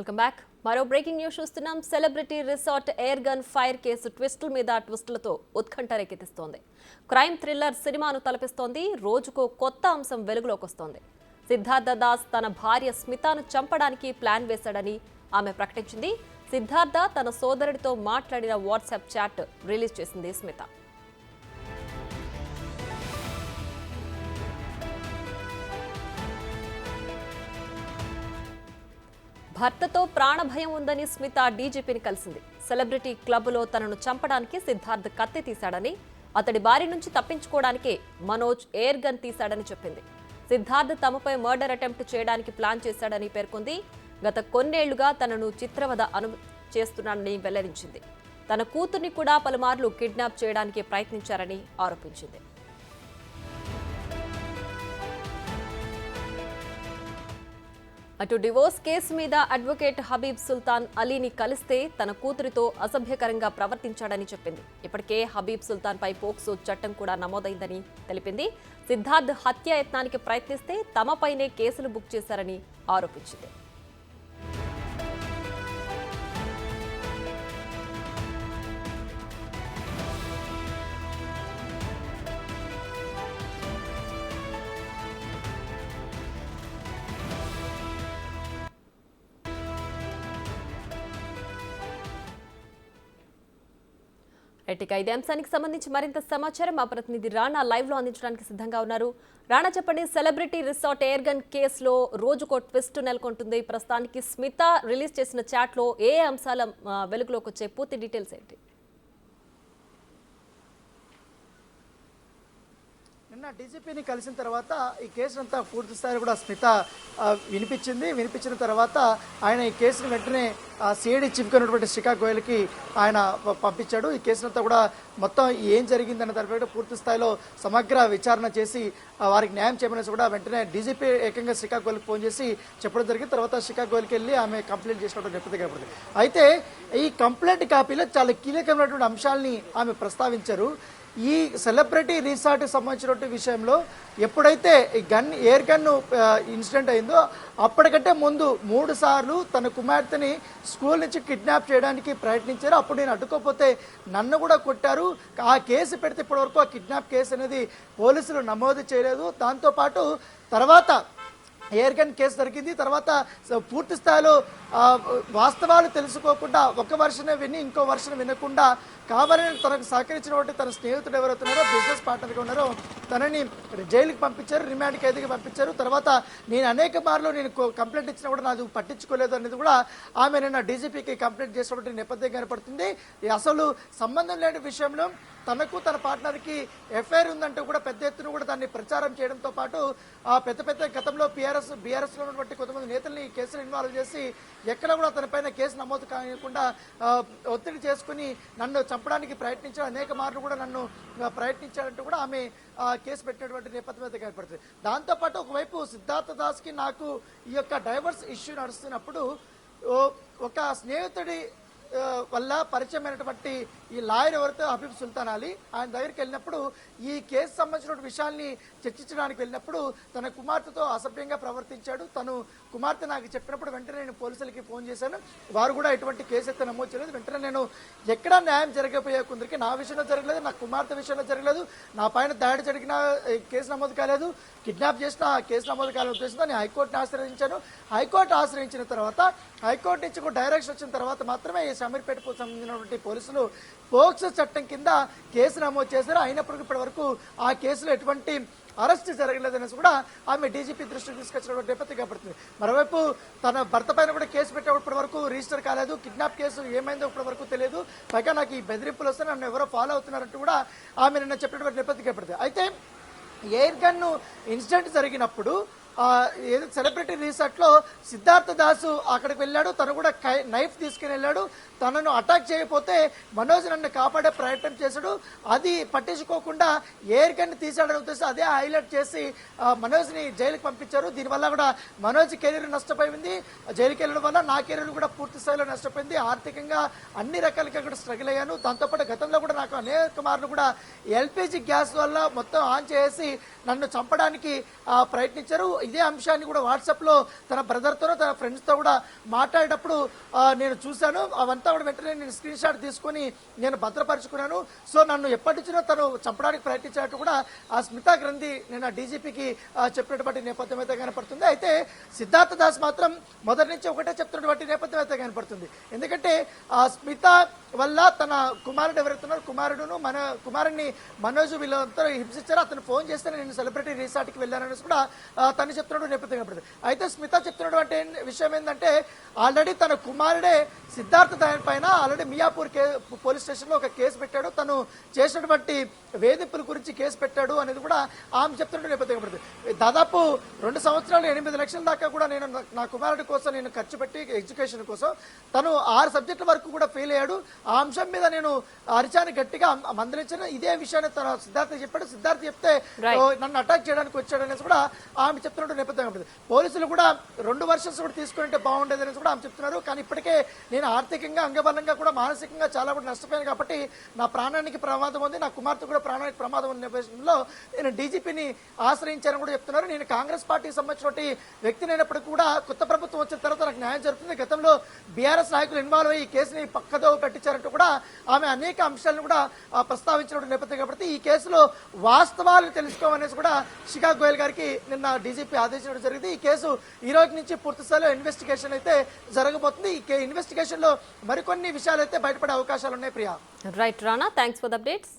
Welcome back మరో breaking news చూస్తున్నాం. Celebrity resort air gun fire case ట్విస్టుల మీద ట్విస్టులతో ఉత్కంఠ రేకెత్తిస్తోంది. క్రైమ్ థ్రిల్లర్ సినిమాను తలపిస్తోంది. రోజుకో కొత్త అంశం వెలుగులోకి వస్తోంది. సిద్ధార్థ దాస్ తన భార్య స్మితాను చంపడానికి ప్లాన్ వేశాడని ఆమె ప్రకటించింది. సిద్ధార్థ తన సోదరుడితో మాట్లాడిన వాట్సాప్ చాట్ రిలీజ్ చేసింది స్మిత. భర్తతో ప్రాణభయం ఉందని స్మిత డీజీపీని కలిసింది. సెలబ్రిటీ క్లబ్లో తనను చంపడానికి సిద్ధార్థ్ కత్తి తీశాడని అతడి బారి నుంచి తప్పించుకోవడానికే మనోజ్ ఎయిర్ గన్ తీశాడని చెప్పింది. సిద్ధార్థ్ తమపై మర్డర్ అటెంప్ట్ చేయడానికి ప్లాన్ చేశాడని పేర్కొంది. గత కొన్నేళ్ళుగా తనను చిత్రవద అను చేస్తున్నాడని వెల్లడించింది. తన కూతుర్ని కూడా పలుమార్లు కిడ్నాప్ చేయడానికి ప్రయత్నించారని ఆరోపించింది. అటు డివోర్స్ కేసు మీద అడ్వకేట్ హబీబ్ సుల్తాన్ అలీని కలిస్తే తన కూతురితో అసభ్యకరంగా ప్రవర్తించాడని చెప్పింది. ఇప్పటికే హబీబ్ సుల్తాన్ పై పోక్సో చట్టం కూడా నమోదైందని తెలిపింది. సిద్ధార్థ్ హత్యాయత్నానికి ప్రయత్నిస్తే తమపైనే కేసులు బుక్ చేశారని ఆరోపించింది. ఎట్టిక ఇదే అంశానికి సంబంధించి మరింత సమాచారం మా ప్రతినిధి రాణా లైవ్లో అందించడానికి సిద్ధంగా ఉన్నారు. రాణా చెప్పండి సెలబ్రిటీ రిసార్ట్ ఎయిర్ గన్ కేసులో రోజుకో ట్విస్ట్ నెలకొంటుంది. ప్రస్తుతానికి స్మిత రిలీజ్ చేసిన చాట్లో ఏ అంశాల వెలుగులోకి వచ్చే పూర్తి డీటెయిల్స్ ఏంటి? నిన్న డీజీపీని కలిసిన తర్వాత ఈ కేసునంతా పూర్తి స్థాయిలో కూడా స్మిత వినిపించింది. వినిపించిన తర్వాత ఆయన ఈ కేసును వెంటనే సిఐడి చీఫ్గా ఉన్నటువంటి శిఖా గోయల్కి ఆయన పంపించాడు. ఈ కేసునంతా కూడా మొత్తం ఏం జరిగిందన్న దానిపై కూడా పూర్తి స్థాయిలో సమగ్ర విచారణ చేసి వారికి న్యాయం చేయమనేసి కూడా వెంటనే డీజీపీ ఏకంగా శిఖా గోయల్కి ఫోన్ చేసి చెప్పడం జరిగింది. తర్వాత శిఖా గోయల్కి వెళ్ళి ఆమె కంప్లైంట్ చేసినట్టు చెప్పింది కాబట్టి అయితే ఈ కంప్లైంట్ కాపీలో చాలా కీలకమైనటువంటి అంశాలని ఆమె ప్రస్తావించారు. ఈ సెలబ్రిటీ రిసార్ట్ సంబంధించినటువంటి విషయంలో ఎప్పుడైతే ఈ గన్ ఎయిర్ గన్ ఇన్సిడెంట్ అయిందో అప్పటికంటే ముందు మూడు సార్లు తన కుమార్తెని స్కూల్ నుంచి కిడ్నాప్ చేయడానికి ప్రయత్నించారు. అప్పుడు నేను అడ్డుకోకపోతే నన్ను కూడా కొట్టారు. ఆ కేసు పెడితే ఇప్పటివరకు ఆ కిడ్నాప్ కేసు అనేది పోలీసులు నమోదు చేయలేదు. దాంతోపాటు తర్వాత ఎయిర్ గన్ కేసు దొరికింది. తర్వాత పూర్తి స్థాయిలో వాస్తవాలు తెలుసుకోకుండా ఒక వర్షనే విని ఇంకో వర్షం వినకుండా కావాలని తనకు సహకరించినటువంటి తన స్నేహితుడు ఎవరైతున్నారో బిజినెస్ పార్ట్నర్గా ఉన్నారో తనని జైలుకి పంపించారు రిమాండ్ ఖైదీకి పంపించారు. తర్వాత నేను అనేక మార్లు నేను కంప్లైంట్ ఇచ్చినా కూడా నాకు పట్టించుకోలేదు అనేది కూడా ఆమె నిన్న డీజీపీకి కంప్లైంట్ చేసినటువంటి నేపథ్యం కనపడుతుంది. అసలు సంబంధం లేని విషయంలో తనకు తన పార్ట్నర్కి ఎఫ్ఐఆర్ ఉందంటూ కూడా పెద్ద ఎత్తున కూడా దాన్ని ప్రచారం చేయడంతో పాటు ఆ పెద్ద పెద్ద గతంలో బీఆర్ఎస్ బీఆర్ఎస్లో ఉన్నటువంటి కొంతమంది నేతల్ని ఈ కేసులో ఇన్వాల్వ్ చేసి ఎక్కడ కూడా తనపైన కేసు నమోదు కాకుండా ఒత్తిడి చేసుకుని నన్ను చంపడానికి ప్రయత్నించిన అనేక మార్లు కూడా నన్ను ప్రయత్నించాడంటూ కూడా ఆమె ఆ, కేసు పెట్టినటువంటి నేపథ్యం అయితే కనపడుతుంది. దాంతోపాటు ఒకవైపు సిద్ధార్థ దాస్కి నాకు ఈ యొక్క డైవర్స్ ఇష్యూ నడుస్తున్నప్పుడు ఓ- ఒక స్నేహితుడి వల్ల పరిచయమైనటువంటి ఈ లాయర్ ఎవరితో హబీబ్ సుల్తాన్ అలీ ఆయన దగ్గరికి వెళ్ళినప్పుడు ఈ కేసు సంబంధించిన విషయాల్ని చర్చించడానికి వెళ్ళినప్పుడు తన కుమార్తెతో అసభ్యంగా ప్రవర్తించాడు. తను కుమార్తె నాకు చెప్పినప్పుడు వెంటనే నేను పోలీసులకి ఫోన్ చేశాను. వారు కూడా ఎటువంటి కేసు అయితే నమోదు చేయలేదు. వెంటనే నేను ఎక్కడా న్యాయం జరగకపోయే కొందరికి నా విషయంలో జరగలేదు నా కుమార్తె విషయంలో జరగలేదు నా పైన దాడి జరిగిన కేసు నమోదు కాలేదు కిడ్నాప్ చేసిన ఆ కేసు నమోదు కాలేదు ఉద్దేశంతో నేను హైకోర్టుని ఆశ్రయించాను. హైకోర్టు ఆశ్రయించిన తర్వాత హైకోర్టు నుంచి డైరెక్షన్ వచ్చిన తర్వాత మాత్రమే ఈ సమీర్పేటకు సంబంధించినటువంటి పోలీసులు పోక్సో చట్టం కింద కేసు నమోదు చేశారు. అయినప్పటికీ ఇప్పటి వరకు ఆ కేసులో ఎటువంటి అరెస్ట్ జరగలేదనేసి కూడా ఆమె డీజీపీ దృష్టికి తీసుకొచ్చినటువంటి నేపథ్యం కనపడుతుంది మరోవైపు తన భర్త పైన కూడా కేసు పెట్టేప్పటి వరకు రిజిస్టర్ కాలేదు. కిడ్నాప్ కేసు ఏమైందో ఇప్పటి వరకు తెలియదు. పైగా నాకు ఈ బెదిరింపులు వస్తే నన్ను ఎవరో ఫాలో అవుతున్నారంటూ కూడా ఆమె నిన్న చెప్పినటువంటి నేపథ్యం కనపడుతుంది అయితే ఎయిర్ గన్ను ఇన్సిడెంట్ జరిగినప్పుడు ఏదో సెలబ్రిటీ రీసార్ట్లో సిద్ధార్థ దాసు అక్కడికి వెళ్ళాడు. తను కూడా కై- నైఫ్ తీసుకుని వెళ్ళాడు. తనను అటాక్ చేయకపోతే మనోజ్ నన్ను కాపాడే ప్రయత్నం చేశాడు. అది పట్టించుకోకుండా ఎయిర్ గన్ తీసాడని ఉద్దేశం అదే హైలైట్ చేసి మనోజ్ని జైలుకి పంపించారు. దీనివల్ల కూడా మనోజ్ కెరీర్ నష్టపోయింది. జైలుకి వెళ్ళడం వల్ల నా కెరీర్ కూడా పూర్తి స్థాయిలో నష్టపోయింది. ఆర్థికంగా అన్ని రకాలుగా కూడా స్ట్రగుల్ అయ్యాను. దాంతోపాటు గతంలో కూడా నాకు అనేక మార్లు కూడా ఎల్పిజి గ్యాస్ వల్ల మొత్తం ఆన్ చేసి నన్ను చంపడానికి ప్రయత్నించారు. ఇదే అంశాన్ని కూడా వాట్సాప్లో తన బ్రదర్తోనో తన ఫ్రెండ్స్తో కూడా మాట్లాడేటప్పుడు నేను చూశాను. అవంతా కూడా వెంటనే నేను స్క్రీన్ షాట్ తీసుకొని నేను భద్రపరుచుకున్నాను. సో నన్ను ఎప్పటి నుంచినో తను చంపడానికి ప్రయత్నించినట్టు కూడా ఆ స్మితా గ్రంథి నేను ఆ డీజీపీకి చెప్పినటువంటి నేపథ్యం అయితే కనపడుతుంది. అయితే సిద్ధార్థ దాస్ మాత్రం మొదటి నుంచి ఒకటే చెప్తున్నటువంటి నేపథ్యం అయితే కనపడుతుంది. ఎందుకంటే ఆ స్మిత వల్ల తన కుమారుడు ఎవరైతే కుమారుడును మన కుమారుడిని మనోజ్ వీళ్ళంతా హింసించారు. అతను ఫోన్ చేస్తే నేను సెలబ్రిటీ రిసార్ట్కి వెళ్ళానని కూడా తను చెప్తున్నాడు నేపథ్యం అయితే స్మిత చెప్తున్నటువంటి విషయం ఏంటంటే ఆల్రెడీ తన కుమారుడే సిద్ధార్థ దాని పైన ఆల్రెడీ మియాపూర్ కే పోలీస్ స్టేషన్లో ఒక కేసు పెట్టాడు. తను చేసినటువంటి వేధింపుల గురించి కేసు పెట్టాడు అనేది కూడా ఆమె చెప్తున్నట్టు నేపథ్యం కనపడుతుంది దాదాపు రెండు సంవత్సరాలు ఎనిమిది లక్షల దాకా కూడా నేను నా- కుమారుడి కోసం నేను ఖర్చు పెట్టి ఎడ్యుకేషన్ కోసం తను ఆరు సబ్జెక్టుల వరకు కూడా ఫెయిల్ అయ్యాడు. ఆ అంశం మీద నేను అరిచాని గట్టిగా మందలించిన. ఇదే విషయాన్ని తన సిద్ధార్థ చెప్పాడు. సిద్ధార్థ చెప్తే నన్ను అటాక్ చేయడానికి వచ్చాడు అనేసి కూడా ఆమె చెప్తున్నట్టు నేపథ్యం పోలీసులు కూడా రెండు వర్షన్స్ కూడా తీసుకుంటే బాగుండేది అనేసి కూడా ఆమె చెప్తున్నారు. కానీ ఇప్పటికే నేను ఆర్థికంగా అంగబలంగా కూడా మానసికంగా చాలా కూడా నష్టపోయాను కాబట్టి నా ప్రాణానికి ప్రమాదం ఉంది నా కుమార్తె కూడా ప్రాణానికి ప్రమాదం ఉన్న నేపథ్యంలో నేను డీజీపీని ఆశ్రయించానని కూడా చెప్తున్నారు. నేను కాంగ్రెస్ పార్టీకి సంబంధించినటువంటి వ్యక్తి అయినప్పటికీ కూడా కొత్త ప్రభుత్వం వచ్చిన తర్వాత నాకు న్యాయం జరుగుతుంది. గతంలో బీఆర్ఎస్ నాయకులు ఇన్వాల్వ్ అయ్యి ఈ కేసుని పక్కదో పెట్టించారంటూ కూడా ఆమె అనేక అంశాలను కూడా ప్రస్తావించినటువంటి నేపథ్యం కాబట్టి ఈ కేసులో వాస్తవాలు తెలుసుకోమనేసి కూడా శిఖా గోయల్ గారికి నిన్న డీజీపీ ఆదేశించడం జరిగింది. ఈ కేసు ఈ రోజు నుంచి పూర్తి స్థాయిలో ఇన్వెస్టిగేషన్ అయితే జరగబోతుంది. ఈ ఇన్వెస్టిగేషన్ లో మరికొన్ని విషయాలు అయితే బయటపడే అవకాశాలు ఉన్నాయి Priya. Right Rana thanks for the updates